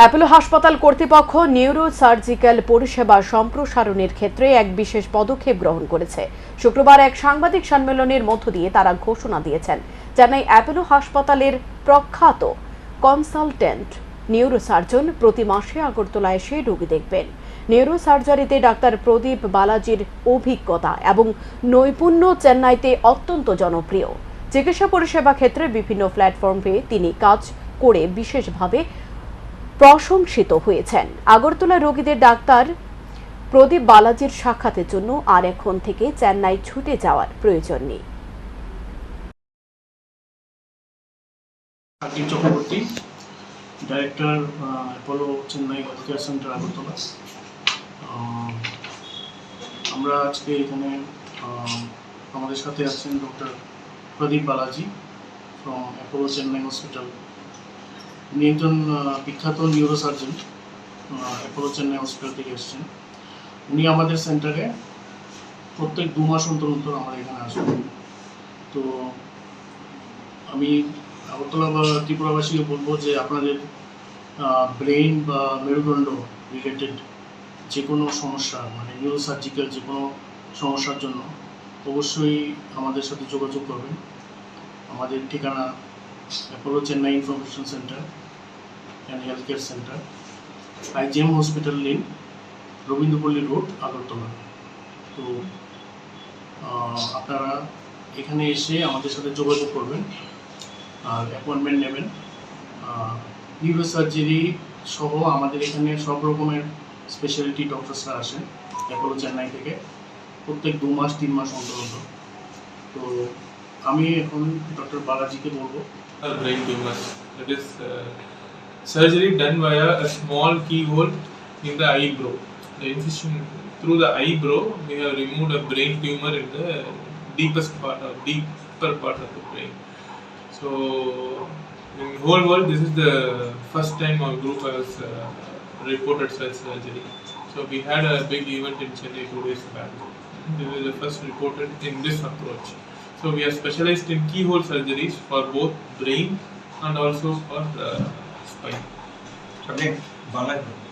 Apollo হাসপাতাল কর্তৃপক্ষ neuro surgical পরিষেবা সম্প্রসারণের ক্ষেত্রে এক বিশেষ পদক্ষেপ গ্রহণ করেছে। শুক্রবার এক সাংবাদিক সম্মেলনের মধ্য দিয়ে তারা ঘোষণা দিয়েছেন চেন্নাই অ্যাপোলো হাসপাতালের প্রখ্যাত কনসালটেন্ট নিউরোসার্জন প্রতি মাসে আগরতলা এসে রোগী দেখবেন। নিউরো সার্জারিতে ডাক্তার প্রদীপ বালাজির অভিজ্ঞতা এবং নৈপুণ্য চেন্নাইতে অত্যন্ত জনপ্রিয়। চিকিৎসা পরিষেবা ক্ষেত্রে বিভিন্ন প্ল্যাটফর্মে তিনি কাজ করে বিশেষভাবে প্রশংসিত হয়েছেন। আগরতলা রোগীদের ডাক্তার প্রদীপ বালাজির সাক্ষাতের জন্য আর এখন থেকে চেন্নাই ছুটে যাওয়ার প্রয়োজন নেই। Director Apollo Chennai health centre, Agartala. আমরা আজকে এখানে আমাদের সাথে আছেন doctor Pradeep Balaji from Apollo Chennai hospital উনি একজন বিখ্যাত নিউরোসার্জন অ্যাপোলো চেন্নাই হসপিটাল থেকে এসেছেন। উনি আমাদের সেন্টারে প্রত্যেক দু মাস অন্তর অন্তর আমাদের এখানে আসবেন তো আমি আগরতলা বা ত্রিপুরাবাসীকে বলব যে আপনাদের ব্রেইন বা মেরুদণ্ড রিলেটেড যে কোনো সমস্যা মানে নিউরোসার্জিক্যাল যে কোনো সমস্যার জন্য অবশ্যই আমাদের সাথে যোগাযোগ করবেন। আমাদের ঠিকানা Apollo Chennai information centre and health care centre IGM hospital lane Rabindrapalli road Agartala. তো আপনারা এখানে এসে আমাদের সাথে যোগাযোগ করবেন আর অ্যাপয়েন্টমেন্ট নেবেন। নিউরো সার্জারি সহ আমাদের এখানে সব রকমের স্পেশালিটি ডক্টরসরা আসেন অ্যাপোলো চেন্নাই থেকে প্রত্যেক দু মাস তিন মাস অন্তর অন্তর। তো আমি এখন ডক্টর বালাজিকে বলব। Tumors. That is uh, surgery done via a small keyhole in the eyebrow. The incision through the eyebrow, we have removed a brain tumor in the deepest part or deeper part of the brain. So, in the whole world, this is the first time our group has uh, reported such surgery. So, we had a big event in Chennai two days back. This is the first reported in this approach. So we are specialized in keyhole surgeries for both brain and also for uh, spine. Pradip Balaji